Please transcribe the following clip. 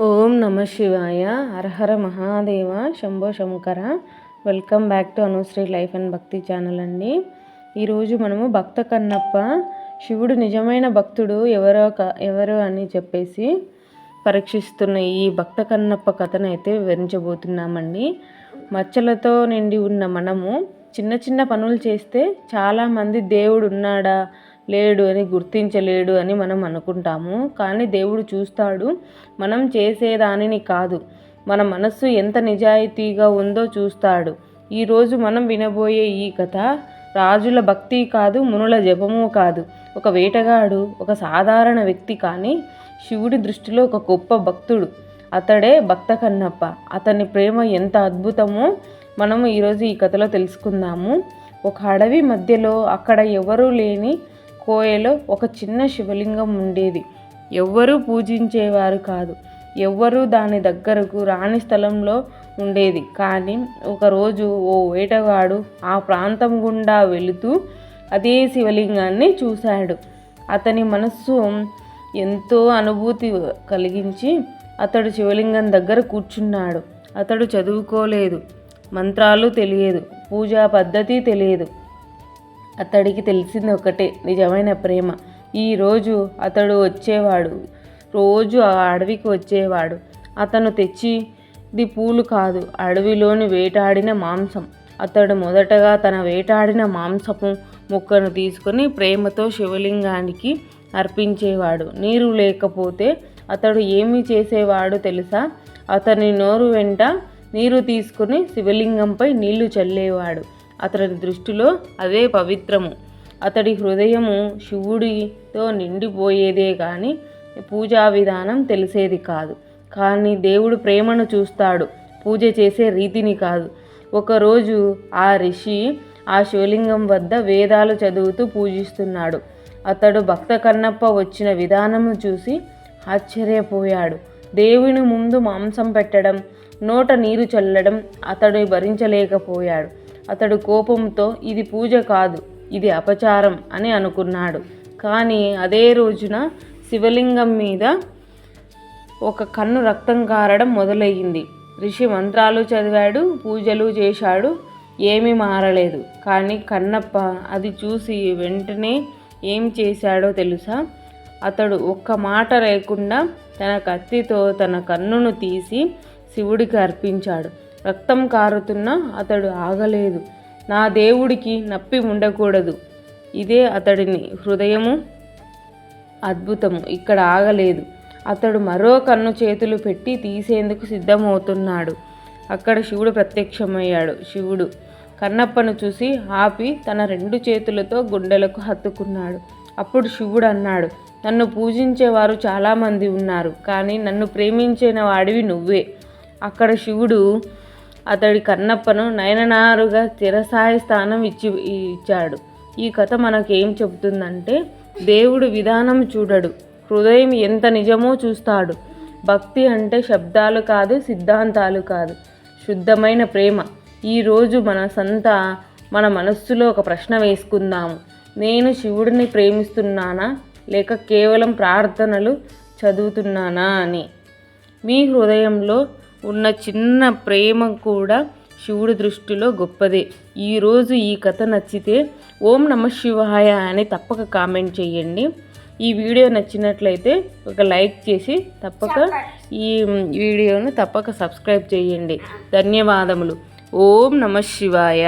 ఓం నమ శివాయ. అర్హర మహాదేవ. శంభో Shankara. Welcome back to Anushri life and Bhakti channel అండి. ఈరోజు మనము భక్త కన్నప్ప శివుడు నిజమైన భక్తుడు ఎవరో ఎవరు అని చెప్పేసి పరీక్షిస్తున్న ఈ భక్త కన్నప్ప కథను అయితే వివరించబోతున్నామండి. మచ్చలతో నిండి ఉన్న మనము చిన్న చిన్న పనులు చేస్తే చాలామంది దేవుడు ఉన్నాడా లేడు అని గుర్తించలేడు అని మనం అనుకుంటాము. కానీ దేవుడు చూస్తాడు. మనం చేసేదానిని కాదు. మన మనస్సు ఎంత నిజాయితీగా ఉందో చూస్తాడు. ఈరోజు మనం వినబోయే ఈ కథ రాజుల భక్తి కాదు మునుల జపము కాదు. ఒక వేటగాడు ఒక సాధారణ వ్యక్తి కానీ శివుడి దృష్టిలో ఒక గొప్ప భక్తుడు. అతడే భక్త కన్నప్ప. అతని ప్రేమ ఎంత అద్భుతమో మనము ఈరోజు ఈ కథలో తెలుసుకుందాము. ఒక అడవి మధ్యలో అక్కడ ఎవరూ లేని కోయలో ఒక చిన్న శివలింగం ఉండేది. ఎవ్వరూ పూజించేవారు కాదు. ఎవ్వరూ దాని దగ్గరకు రాని స్థలంలో ఉండేది. కానీ ఒకరోజు ఓ వేటగాడు ఆ ప్రాంతం గుండా వెళుతూ అదే శివలింగాన్ని చూశాడు. అతని మనస్సు ఎంతో అనుభూతి కలిగించి అతడు శివలింగం దగ్గర కూర్చున్నాడు. అతడు చదువుకోలేదు. మంత్రాలు తెలియదు. పూజా పద్ధతి తెలియదు. అతడికి తెలిసింది ఒకటే నిజమైన ప్రేమ. ఈరోజు అతడు వచ్చేవాడు రోజు ఆ అడవికి వచ్చేవాడు. అతను తెచ్చిది పూలు కాదు అడవిలోని వేటాడిన మాంసం. అతడు మొదటగా తన వేటాడిన మాంసపు ముక్కను తీసుకొని ప్రేమతో శివలింగానికి అర్పించేవాడు. నీరు లేకపోతే అతడు ఏమి చేసేవాడు తెలుసా? అతని నోరు వెంట నీరు తీసుకుని శివలింగంపై నీళ్ళు చల్లేవాడు. అతడి దృష్టిలో అదే పవిత్రము. అతడి హృదయము శివుడితో నిండిపోయేదే కానీ పూజా విధానం తెలిసేది కాదు. కానీ దేవుడు ప్రేమను చూస్తాడు. పూజ చేసే రీతిని కాదు. ఒకరోజు ఆ ఋషి ఆ శివలింగం వద్ద వేదాలు చదువుతూ పూజిస్తున్నాడు. అతడు భక్త కన్నప్ప వచ్చిన విధానము చూసి ఆశ్చర్యపోయాడు. దేవుని ముందు మాంసం పెట్టడం నోట నీరు చల్లడం అతడు భరించలేకపోయాడు. అతడు కోపంతో ఇది పూజ కాదు ఇది అపచారం అని అనుకున్నాడు. కానీ అదే రోజున శివలింగం మీద ఒక కన్ను రక్తం కారడం మొదలయ్యింది. ఋషి మంత్రాలు చదివాడు పూజలు చేశాడు ఏమీ మారలేదు. కానీ కన్నప్ప అది చూసి వెంటనే ఏం చేశాడో తెలుసా? అతడు ఒక్క మాట లేకుండా తన కత్తితో తన కన్నును తీసి శివుడికి అర్పించాడు. రక్తం కారుతున్నా అతడు ఆగలేదు. నా దేవుడికి నప్పి ఉండకూడదు. ఇదే అతడిని హృదయము అద్భుతము. ఇక్కడ ఆగలేదు. అతడు మరో కన్ను చేతులు పెట్టి తీసేందుకు సిద్ధమవుతున్నాడు. అక్కడ శివుడు ప్రత్యక్షమయ్యాడు. శివుడు కన్నప్పను చూసి ఆపి తన రెండు చేతులతో గుండెలకు హత్తుకున్నాడు. అప్పుడు శివుడు అన్నాడు నన్ను పూజించేవారు చాలామంది ఉన్నారు కానీ నన్ను ప్రేమించిన వాడివి నువ్వే. అక్కడ శివుడు అతడి కన్నప్పను నయననారుగా చిరసాయి స్థానం ఇచ్చి ఇచ్చాడు. ఈ కథ మనకేం చెబుతుందంటే దేవుడు విధానం చూడడు హృదయం ఎంత నిజమో చూస్తాడు. భక్తి అంటే శబ్దాలు కాదు సిద్ధాంతాలు కాదు. శుద్ధమైన ప్రేమ. ఈరోజు మన సంత మన మనస్సులో ఒక ప్రశ్న వేసుకుందాము. నేను శివుడిని ప్రేమిస్తున్నానా? లేక కేవలం ప్రార్థనలు చదువుతున్నానా అని. మీ హృదయంలో ఉన్న చిన్న ప్రేమ కూడా శివుడి దృష్టిలో గొప్పదే. ఈరోజు ఈ కథ నచ్చితే ఓం నమ శివాయ అని తప్పక కామెంట్ చేయండి. ఈ వీడియో నచ్చినట్లయితే ఒక లైక్ చేసి తప్పక ఈ వీడియోను తప్పక సబ్స్క్రైబ్ చేయండి. ధన్యవాదములు. ఓం నమ శివాయ.